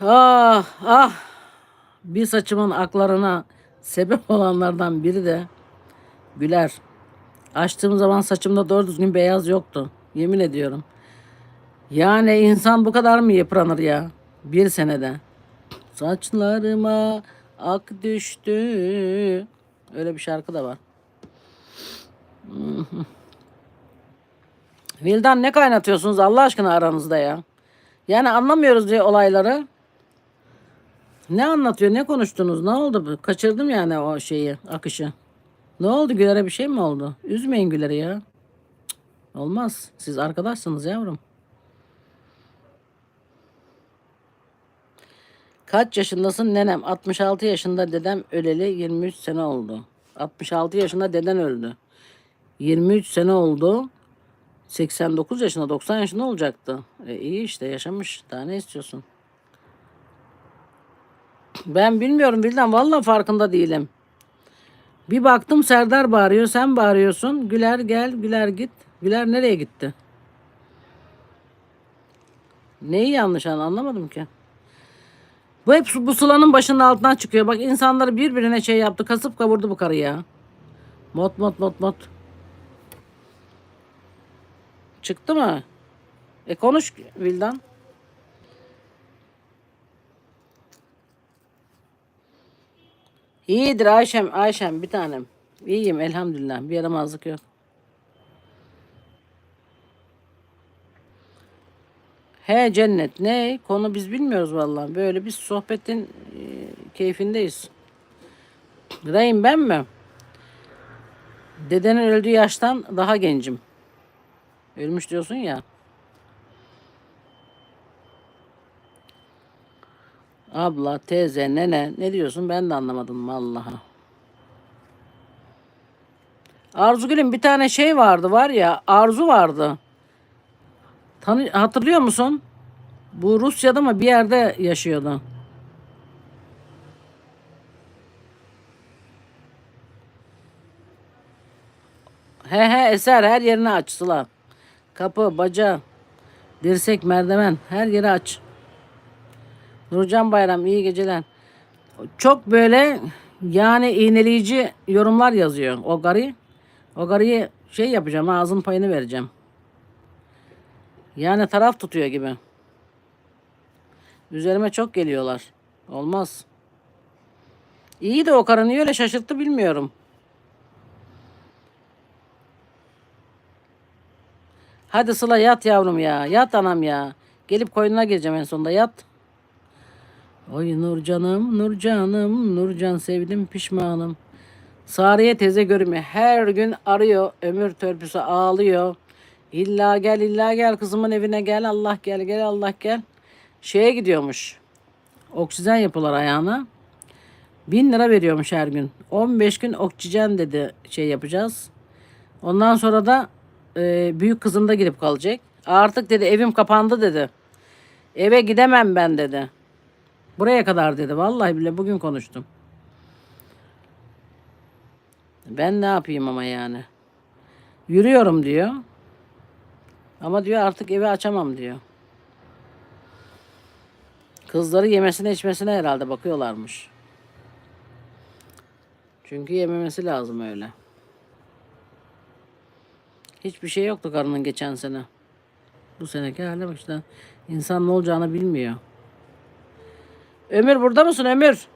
Ah ah. Bir saçımın aklarına sebep olanlardan biri de Güler. Açtığım zaman saçımda doğru düzgün beyaz yoktu. Yemin ediyorum. Yani insan bu kadar mı yıpranır ya? Bir senede. Saçlarıma ak düştü. Öyle bir şarkı da var. Vildan ne kaynatıyorsunuz Allah aşkına aranızda ya? Yani anlamıyoruz diye olayları. Ne anlatıyor? Ne konuştunuz? Ne oldu? Kaçırdım yani o şeyi, akışı. Ne oldu? Güler'e bir şey mi oldu? Üzmeyin Güler'i ya. Olmaz. Siz arkadaşsınız yavrum. Kaç yaşındasın nenem? 66 yaşında dedem öleli 23 sene oldu. 66 yaşında deden öldü. 23 sene oldu. 89 yaşında 90 yaşında olacaktı. E iyi işte yaşamış. Daha ne istiyorsun? Ben bilmiyorum Bildan. Vallahi farkında değilim. Bir baktım Serdar bağırıyor. Sen bağırıyorsun. Güler gel. Güler git. Güler nereye gitti? Neyi yanlış an- anlamadım ki. Bu hep bu sulanın başının altından çıkıyor. Bak insanları birbirine şey yaptı. Kasıp kavurdu bu karı ya. Mot mot mot mot. Çıktı mı? E konuş Vildan. İyidir Ayşem, Ayşem bir tanem. İyiyim elhamdülillah. Bir yaramazlık yok. He cennet ne? Konu biz bilmiyoruz vallahi. Böyle bir sohbetin e, keyfindeyiz. Rahim ben mi? Dedenin öldüğü yaştan daha gencim. Ölmüş diyorsun ya. Abla, teyze, nene ne diyorsun ben de anlamadım vallahi. Arzu Gül'ün bir tane şey vardı var ya Arzu vardı. Tanı hatırlıyor musun? Bu Rusya'da mı bir yerde yaşıyordu. He he eser her yerini aç Sıla. Kapı, baca, dirsek, merdiven her yeri aç. Nurcan Bayram iyi geceler. Çok böyle yani iğneleyici yorumlar yazıyor o gari. O gariye şey yapacağım ağzın payını vereceğim. Yani taraf tutuyor gibi. Üzerime çok geliyorlar. Olmaz. İyi de o karı niye öyle şaşırttı bilmiyorum. Hadi Sıla yat yavrum ya. Yat anam ya. Gelip koynuna gireceğim en sonunda yat. Oy Nurcanım, Nurcanım, Nurcan sevdim pişmanım. Sariye teyze görümü her gün arıyor. Ömür törpüsü ağlıyor. İlla gel, illa gel kızımın evine gel. Allah gel, gel Allah gel. Şeye gidiyormuş. Oksijen yapılar ayağına. Bin lira veriyormuş her gün. 15 gün oksijen dedi şey yapacağız. Ondan sonra da e, büyük kızım da girip kalacak. Artık dedi evim kapandı dedi. Eve gidemem ben dedi. Buraya kadar dedi. Vallahi bile bugün konuştum. Ben ne yapayım ama yani. Yürüyorum diyor. Ama diyor artık evi açamam diyor. Kızları yemesine içmesine herhalde bakıyorlarmış. Çünkü yememesi lazım öyle. Hiçbir şey yoktu karının geçen sene. Bu seneki bak işte. İnsan ne olacağını bilmiyor. Ömür burada mısın Ömür?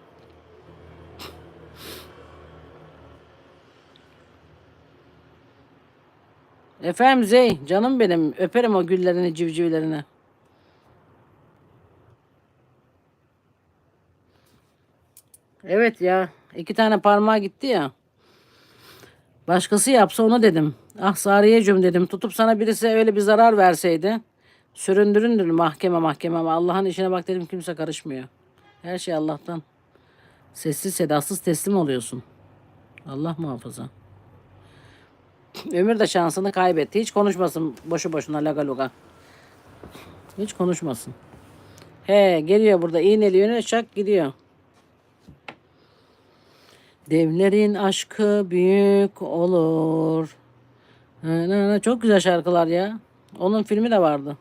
Efendim Zey, canım benim. Öperim o güllerini, civcivlerini. Evet ya, iki tane parmağı gitti ya. Başkası yapsa onu dedim. Ah Sariyeciğim dedim. Tutup sana birisi öyle bir zarar verseydi. Süründüründür mahkeme mahkeme ama Allah'ın işine bak dedim kimse karışmıyor. Her şey Allah'tan. Sessiz sedasız teslim oluyorsun. Allah muhafaza. Ömür de şansını kaybetti. Hiç konuşmasın boşu boşuna laga luga. Hiç konuşmasın. He geliyor burada iğneliyor ne çak gidiyor. Devlerin aşkı büyük olur. Çok güzel şarkılar ya. Onun filmi de vardı.